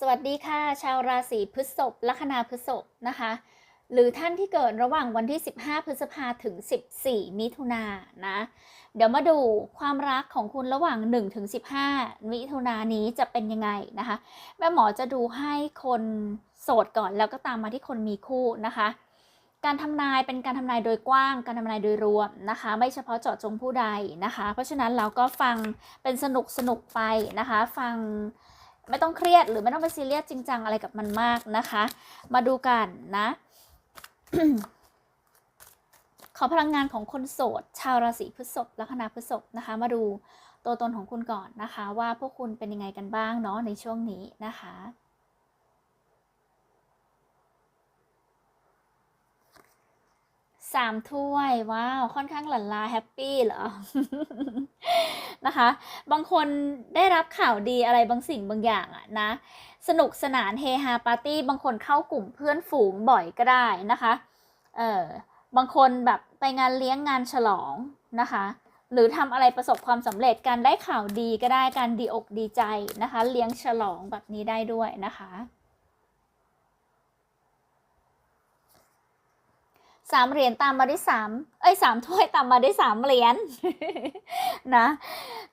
สวัสดีค่ะ ชาวราศีพฤษภลัคนาพฤษภนะคะ หรือท่านที่เกิดระหว่างวันที่ 15 พฤษภาถึง 14 มิถุนายนนะ เดี๋ยวมาดูความรักของคุณระหว่าง 1 ถึง 15 มิถุนายนนี้จะเป็นยังไงนะคะ แม่หมอจะดูให้คนโสดก่อนแล้วก็ตามมาที่คนมีคู่นะคะ การทำนายเป็นการทำนายโดยกว้าง การทำนายโดยรวมนะคะ ไม่เฉพาะเจาะจงผู้ใดนะคะ เพราะฉะนั้นเราก็ฟังเป็นสนุกสนุกไปนะคะ ฟัง ไม่ต้องเครียดหรือไม่ต้องไปซีเรียสจริงจังอะไรกับมันมากนะคะ มาดูกันนะ ขอพลังงานของคนโสด ชาวราศีพฤษภลัคนาพฤษภนะคะ มาดูตัวตนของคุณก่อนนะคะ ว่าพวกคุณเป็นยังไงกันบ้างเนาะในช่วงนี้นะคะสามถ้วย ว้าว ค่อนข้างหลั่นลาแฮปปี้เหรอ นะคะ บางคนได้รับข่าวดีอะไรบางสิ่งบางอย่างอะนะ สนุกสนานเฮฮาปาร์ตี้บางคนเข้ากลุ่มเพื่อนฝูงบ่อยก็ได้นะคะเออบางคนแบบไปงานเลี้ยงงานฉลองนะคะ หรือทำอะไรประสบความสำเร็จการได้ข่าวดีก็ได้การดีอกดีใจนะคะ เลี้ยงฉลองแบบนี้ได้ด้วยนะคะ สามเหรียญตามมาได้สามเอ้ยสามถ้วยตามมาได้สามเหรียญนะ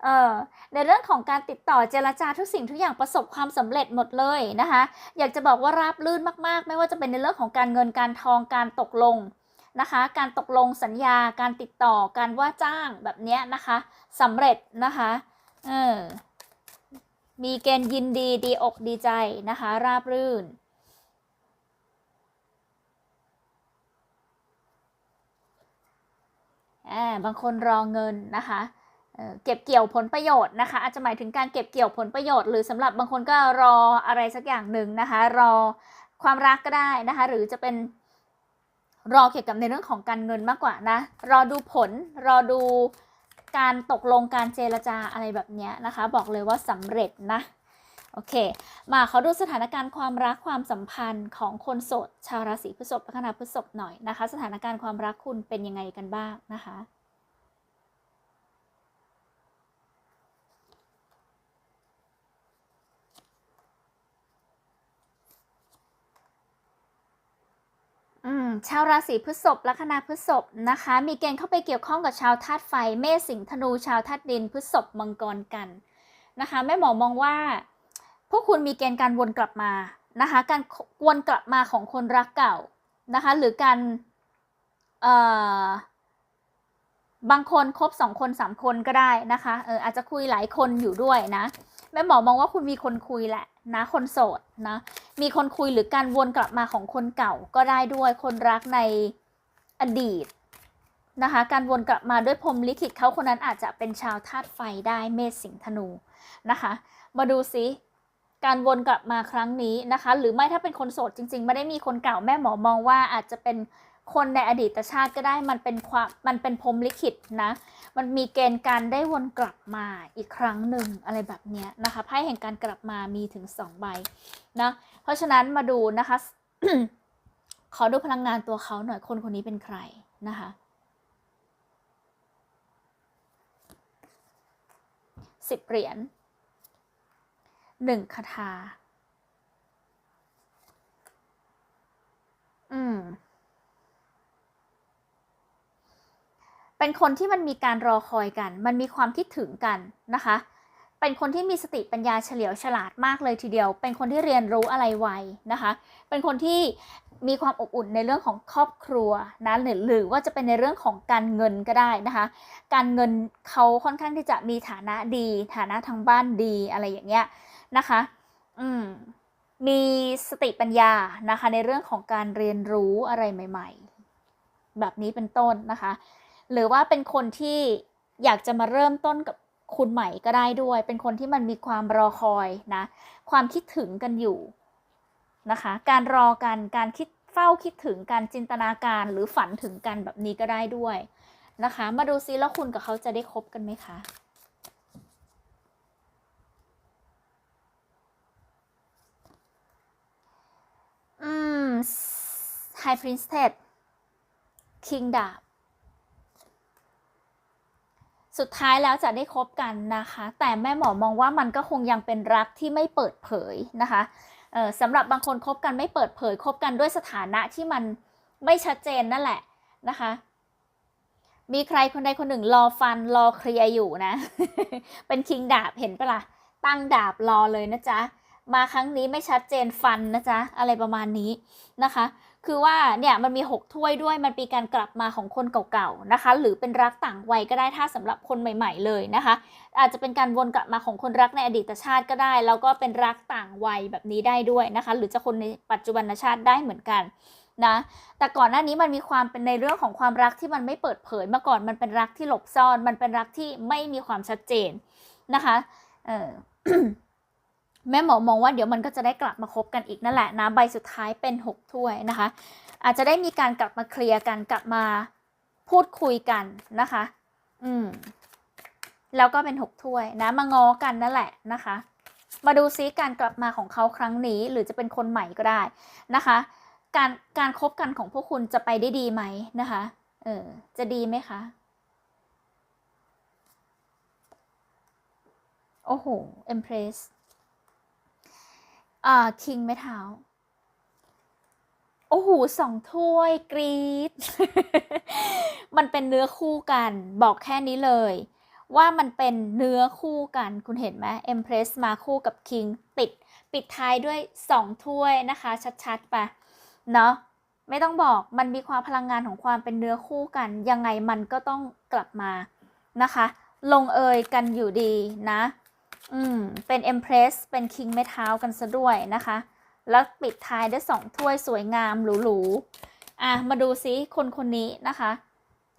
เออในเรื่องของการติดต่อเจรจาทุกสิ่งทุกอย่างประสบความสำเร็จหมดเลยนะคะ อยากจะบอกว่าราบลื่นมากๆ ไม่ว่าจะเป็นในเรื่องของการเงินการทองการตกลงนะคะ การตกลงสัญญาการติดต่อการว่าจ้างแบบเนี้ยนะคะสำเร็จนะคะเออมีเกณฑ์ยินดีดีอกดีใจนะคะ ราบรื่น บางคนรอเงินนะคะเก็บเกี่ยวผลประโยชน์นะคะอาจจะหมายถึงการเก็บเกี่ยวผลประโยชน์ หรือสำหรับบางคนก็รออะไรสักอย่างหนึ่งนะคะ รอความรักก็ได้นะคะ หรือจะเป็นรอเกี่ยวกับในเรื่องของการเงินมากกว่านะ รอดูผลรอดูการตกลงการเจรจาอะไรแบบนี้นะคะ บอกเลยว่าสำเร็จนะ โอเค มาเขาดูสถานการณ์ความรักความสัมพันธ์ของคนโสด ชาวราศีพฤษภลัคนาพฤษภหน่อยนะคะ สถานการณ์ความรักคุณเป็นยังไงกันบ้างนะคะอืมชาวราศีพฤษภลัคนาพฤษภนะคะ มีเกณฑ์เข้าไปเกี่ยวข้องกับชาวธาตุไฟ เมษสิงห์ธนู ชาวธาตุดินพฤษภมังกรกันนะคะแม่หมอมองว่า วกคุณมีเกณฑ์การวนกลับมานะคะ การวนกลับมาของคนรักเก่านะคะ หรือการเอ่อบางคนครบสองคนสามคนก็ได้นะคะเอออาจจะคุยหลายคนอยู่ด้วยนะแม่หมอมองว่าคุณมีคนคุยแหละนะ คนโสดนะมีคนคุยหรือการวนกลับมาของคนเก่าก็ได้ด้วยคนรักในอดีตนะคะ การวนกลับมาด้วยพรมลิขิตเขาคนนั้นอาจจะเป็นชาวธาตุไฟได้เมษสิงห์ธนูนะคะ มาดูซิ การวนกลับมาครั้งนี้นะคะ หรือไม่ถ้าเป็นคนโสดจริง ๆ ไม่ได้มีคนเก่าแม่หมอมองว่าอาจจะเป็นคนในอดีตชาติก็ได้มันเป็นความมันเป็นพรมลิขิตนะ มันมีเกณฑ์การได้วนกลับมาอีกครั้งหนึ่งอะไรแบบนี้นะคะไพ่แห่งการกลับมามีถึงสองใบนะเพราะฉะนั้นมาดูนะคะ ขอดูพลังงานตัวเขาหน่อยคนคนนี้เป็นใครนะคะสิบเหรียญ หนึ่งคาถา อืม เป็นคนที่มันมีการรอคอยกัน มันมีความคิดถึงกันนะคะ เป็นคนที่มีสติปัญญาเฉลียวฉลาดมากเลยทีเดียว เป็นคนที่เรียนรู้อะไรไวนะคะ เป็นคนที่มีความอบอุ่นในเรื่องของครอบครัวนะหรือหรือว่าจะเป็นในเรื่องของการเงินก็ได้นะคะ การเงินเขาค่อนข้างที่จะมีฐานะดี ฐานะทางบ้านดีอะไรอย่างเงี้ย นะคะ อืมมีสติปัญญานะคะ ในเรื่องของการเรียนรู้อะไรใหม่ ๆ แบบนี้เป็นต้นนะคะ หรือว่าเป็นคนที่อยากจะมาเริ่มต้นกับคุณใหม่ก็ได้ด้วย เป็นคนที่มันมีความรอคอยนะ ความคิดถึงกันอยู่นะคะ การรอกันการคิดเฝ้าคิดถึงการจินตนาการหรือฝันถึงกันแบบนี้ก็ได้ด้วยนะคะ มาดูซิแล้วคุณกับเขาจะได้คบกันไหมคะ อืม High Princess King ดาบ สุดท้ายแล้วจะได้คบกันนะคะ แต่แม่หมอมองว่ามันก็คงยังเป็นรักที่ไม่เปิดเผยนะคะเออสำหรับบางคนคบกันไม่เปิดเผยคบกันด้วยสถานะที่มันไม่ชัดเจนนั่นแหละนะคะ มีใครคนใดคนหนึ่งรอฟันรอเคลียร์อยู่นะ เป็นคิงดาบเห็นปะล่ะตั้งดาบรอเลยนะจ๊ะ มาครั้งนี้ไม่ชัดเจนฟันนะจ๊ะ อะไรประมาณนี้นะคะ คือว่าเนี่ยมันมี 6 ถ้วยด้วยมันเป็นการกลับมาของคนเก่าๆนะคะ หรือเป็นรักต่างวัยก็ได้ถ้าสำหรับคนใหม่ ๆ เลยนะคะ อาจจะเป็นการวนกลับมาของคนรักในอดีตชาติก็ได้ แล้วก็เป็นรักต่างวัยแบบนี้ได้ด้วยนะคะ หรือจะคนในปัจจุบันชาติได้เหมือนกันนะแต่ก่อนหน้านี้มันมีความเป็นในเรื่องของความรักที่มันไม่เปิดเผยมื่อก่อน มันเป็นรักที่หลบซ่อน มันเป็นรักที่ไม่มีความชัดเจนนะคะเออ แม่หมอมองว่าเดี๋ยวมันก็จะได้กลับมาคบกันอีกนั่นแหละนะใบสุดท้ายเป็นหกถ้วยนะคะ อาจจะได้มีการกลับมาเคลียร์กันกลับมาพูดคุยกันนะคะ อืมแล้วก็เป็นหกถ้วยนะ มาง้อกันนั่นแหละนะคะ มาดูซิการกลับมาของเขาครั้งนี้ หรือจะเป็นคนใหม่ก็ได้นะคะ การการคบกันของพวกคุณจะไปได้ดีไหมนะคะ เออจะดีไหมคะโอ้โหเอ็มเพรส เอ่าคิงไม่เท้า โอ้โหสองถ้วยกรีดมันเป็นเนื้อคู่กัน บอกแค่นี้เลย ว่ามันเป็นเนื้อคู่กัน คุณเห็นไหมเอ็มเพรสมาคู่กับคิงติด ปิดท้ายด้วยสองถ้วยนะคะ ชัดๆไปเนาะไม่ต้องบอกมันมีความพลังงานของความเป็นเนื้อคู่กัน ยังไงมันก็ต้องกลับมานะคะ ลงเอยกันอยู่ดีนะ อืม เป็น Empress เป็น King ไม่เท้ากันซะด้วยนะคะ แล้วปิดท้ายด้วยสองถ้วยสวยงามหรูๆ อะ มาดูซิคนคนนี้นะคะ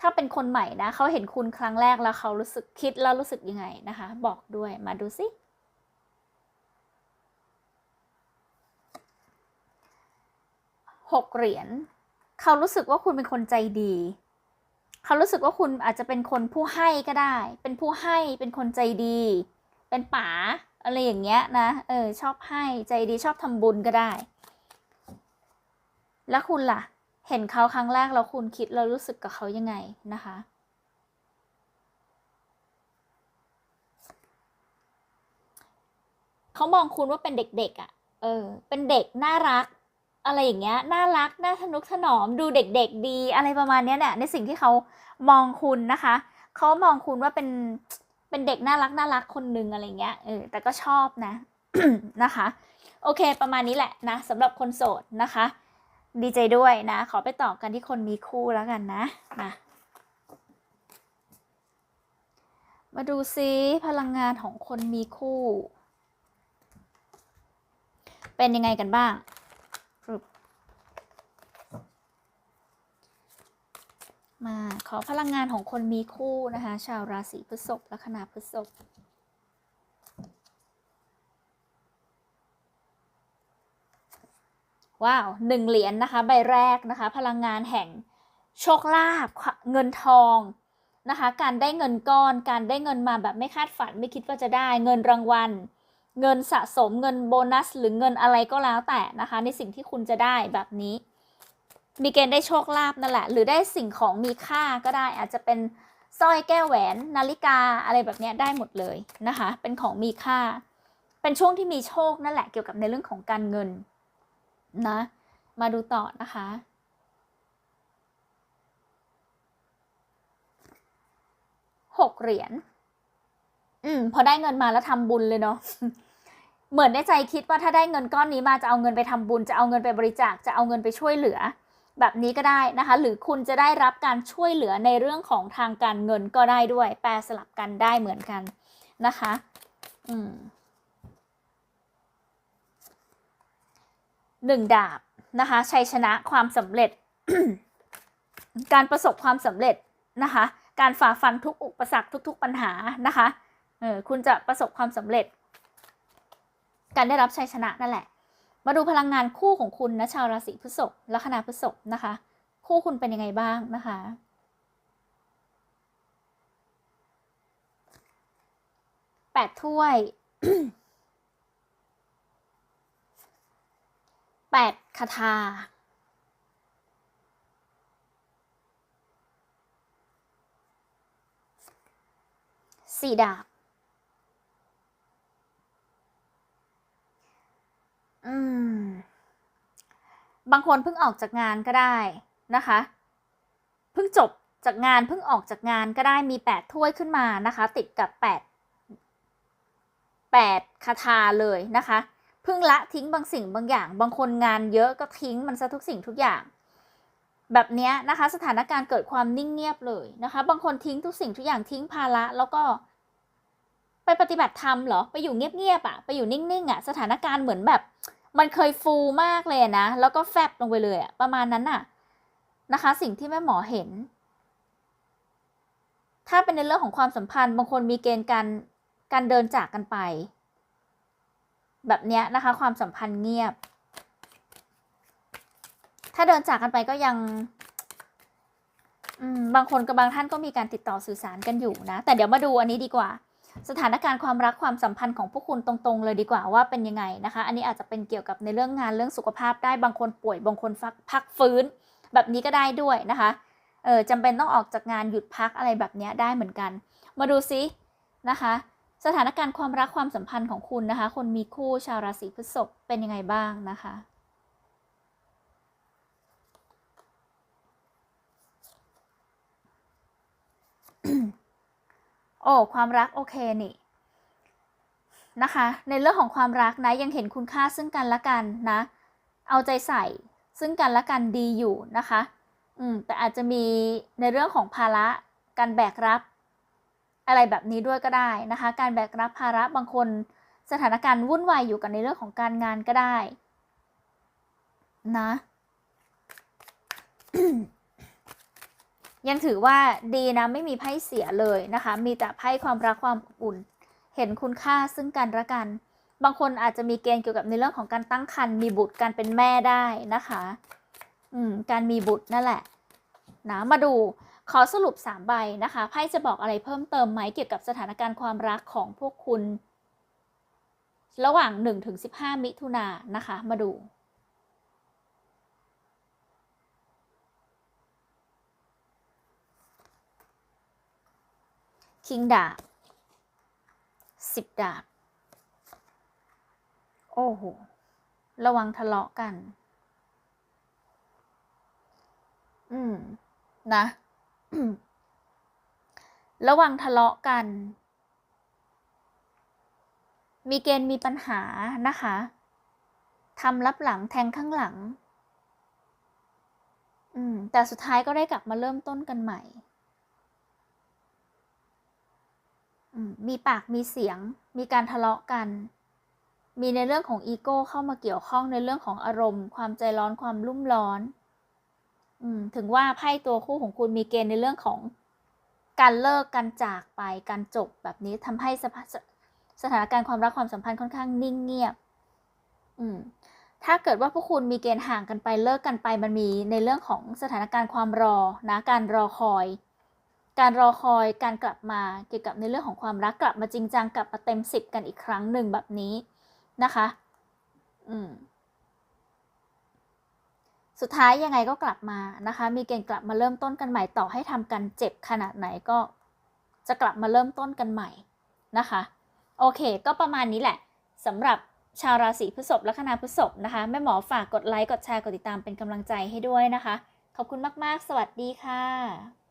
ถ้าเป็นคนใหม่นะ เขาเห็นคุณครั้งแรกแล้วเขารู้สึกคิดแล้วรู้สึกยังไงนะคะ บอกด้วย มาดูซิหกเหรียญ เขารู้สึกว่าคุณเป็นคนใจดีเขารู้สึกว่าคุณอาจจะเป็นคนผู้ให้ก็ได้ เป็นผู้ให้ เป็นคนใจดี เป็นป๋าอะไรอย่างเงี้ยนะเออชอบให้ใจดีชอบทำบุญก็ได้ แล้วคุณล่ะ เห็นเขาครั้งแรกแล้วคุณคิดแล้วรู้สึกกับเขายังไงนะคะเขามองคุณว่าเป็นเด็กๆอะ่ะ เออ เป็นเด็กน่ารัก อะไรอย่างเงี้ย น่ารัก น่าทนุถนอม ดูเด็กๆดี อะไรประมาณเนี้ยเนี่ยในสิ่งที่เขามองคุณนะคะ เขามองคุณว่าเป็น เป็นเด็กน่ารักน่ารักคนหนึ่งอะไรเงี้ยเออแต่ก็ชอบนะนะคะ โอเค ประมาณนี้แหละนะสำหรับคนโสดนะคะ ดีใจด้วยนะ ขอไปต่อกันที่คนมีคู่แล้วกันนะนะมาดูซิพลังงานของคนมีคู่ เป็นยังไงกันบ้างปึ๊บ มา ขอพลังงานของคนมีคู่นะคะ ชาวราศีพฤษภลัคนาพฤษภว้าวหนึ่งเหรียญนนะคะ ใบแรกนะคะ พลังงานแห่งโชคลาภเงินทองนะคะ การได้เงินก้อน การได้เงินมาแบบไม่คาดฝันไม่คิดว่าจะได้ เงินรางวัล เงินสะสมเงินโบนัส หรือเงินอะไรก็แล้วแต่นะคะ ในสิ่งที่คุณจะได้แบบนี้ มีเกณฑ์ได้โชคลาภนั่นแหละ หรือได้สิ่งของมีค่าก็ได้อาจจะเป็นสร้อยแก้วแหวนนาฬิกาอะไรแบบนี้ได้หมดเลยนะคะ เป็นของมีค่า เป็นช่วงที่มีโชคนั่นแหละเกี่ยวกับในเรื่องของการเงินนะ มาดูต่อนะคะ หกเหรียญ อืม พอได้เงินมาแล้วทำบุญเลยเนาะ เหมือนในใจคิดว่าถ้าได้เงินก้อนนี้มาจะเอาเงินไปทำบุญ จะเอาเงินไปบริจาค จะเอาเงินไปช่วยเหลือ แบบนี้ก็ได้นะคะ หรือคุณจะได้รับการช่วยเหลือในเรื่องของทางการเงินก็ได้ด้วย แปลสลับกันได้เหมือนกันนะคะ อืมหนึ่งดาบนะคะชัยชนะความสำเร็จ การประสบความสำเร็จนะคะ การฝ่าฟันทุกอุปสรรคทุก ๆ ปัญหานะคะเออคุณจะประสบความสำเร็จ การได้รับชัยชนะนั่นแหละ มาดูพลังงานคู่ของคุณนะชาวราศีพฤษภลัคนาพฤษภนะคะ คู่คุณเป็นยังไงบ้างนะคะ แปดถ้วยแปดคาถาสี่ดาบ อืม บางคนเพิ่งออกจากงานก็ได้นะคะ เพิ่งจบจากงานเพิ่งออกจากงานก็ได้มีแปดถ้วยขึ้นมานะคะ ติดกับแปดแปดคาถาเลยนะคะเพิ่งละทิ้งบางสิ่งบางอย่าง บางคนงานเยอะก็ทิ้งมันซะทุกสิ่งทุกอย่าง แบบนี้นะคะ สถานการณ์เกิดความนิ่งเงียบเลยนะคะ บางคนทิ้งทุกสิ่งทุกอย่างทิ้งภาระแล้วก็ ไปปฏิบัติธรรมเหรอ ไปอยู่เงียบๆอะ่ะ ไปอยู่นิ่งๆอะ่ะ สถานการณ์เหมือนแบบ มันเคยฟูมากเลยนะ แล้วก็แฟบลงไปเลยอะประมาณนั้นน่ะนะคะ สิ่งที่แม่หมอเห็น ถ้าเป็นในเรื่องของความสัมพันธ์ บางคนมีเกณฑ์การการเดินจากกันไป แบบเนี้ยนะคะ ความสัมพันธ์เงียบ ถ้าเดินจากกันไปก็ยังบางคนกับบางท่านก็มีการติดต่อสื่อสารกันอยู่นะ แต่เดี๋ยวมาดูอันนี้ดีกว่า สถานการณ์ความรักความสัมพันธ์ของพวกคุณตรงๆ เลยดีกว่าว่าเป็นยังไงนะคะ อันนี้อาจจะเป็นเกี่ยวกับในเรื่องงานเรื่องสุขภาพได้บางคนป่วยบางคนฟักพักฟื้น แบบนี้ก็ได้ด้วยนะคะเออจำเป็นต้องออกจากงานหยุดพักอะไรแบบเนี้ยได้เหมือนกัน มาดูซินะคะ สถานการณ์ความรักความสัมพันธ์ของคุณนะคะ คนมีคู่ชาวราศีพฤษภเป็นยังไงบ้างนะคะ โอ้ความรักโอเคนี่นะคะ ในเรื่องของความรักนะยังเห็นคุณค่าซึ่งกันและกันนะ เอาใจใส่ซึ่งกันและกันดีอยู่นะคะ อืมแต่อาจจะมีในเรื่องของภาระการแบกรับ อะไรแบบนี้ด้วยก็ได้นะคะ การแบกรับภาระบางคนสถานการณ์วุ่นวายอยู่กันในเรื่องของการงานก็ได้ นะ ยังถือว่าดีนะไม่มีไพ่เสียเลยนะคะ มีแต่ไพ่ความรักความอุ่น เห็นคุณค่าซึ่งกันและกัน บางคนอาจจะมีเกณฑ์เกี่ยวกับในเรื่องของการตั้งครรภ์มีบุตรการเป็นแม่ได้นะคะ อืมการมีบุตรนั่นแหละนะมาดูขอสรุป 3 ใบนะคะไพ่จะบอกอะไรเพิ่มเติมไหมเกี่ยวกับสถานการณ์ความรักของพวกคุณ ระหว่าง 1-15 มิถุนายนนะคะ มาดู คิงดาบสิบดาบ โอ้โห ระวังทะเลาะกัน อืม นะ ระวังทะเลาะกัน มีเกณฑ์มีปัญหานะคะทำรับหลังแทงข้างหลัง อืม แต่สุดท้ายก็ได้กลับมาเริ่มต้นกันใหม่ อื มีปากมีเสียง มีการทะเลาะกัน มีในเรื่องของอีโก้เข้ามาเกี่ยวข้องในเรื่องของอารมณ์ ความใจร้อนความรุ่มร้อนอถึงว่าไพ่ตัวคู่ของคุณมีเกณฑ์ในเรื่องของการเลิกการจากไปการจบแบบนี้ทำให้สภาสสถานการณ์ความรักความสัมพันธ์ค่อนข้างนิ่งเงียบ อืม ถ้าเกิดว่าพวกคุณมีเกณฑ์ห่างกันไปเลิกกันไปมันมีในเรื่องของสถานการณ์ความรอนะการรอคอย การรอคอยการกลับมาเกี่ยวกับในเรื่องของความรักกลับมาจริงจังกลับมาเต็มสิบกันอีกครั้งหนึ่งแบบนี้นะคะ อืมสุดท้ายยังไงก็กลับมานะคะ มีเกณฑ์กลับมาเริ่มต้นกันใหม่ต่อให้ทำกันเจ็บขนาดไหนก็จะกลับมาเริ่มต้นกันใหม่นะคะ โอเค ก็ประมาณนี้แหละสำหรับชาวราศีพฤษภและคณะพฤษภนะคะแม่หมอฝากกดไลค์กดแชร์กดติดตามเป็นกำลังใจให้ด้วยนะคะ ขอบคุณมาก ๆ สวัสดีค่ะ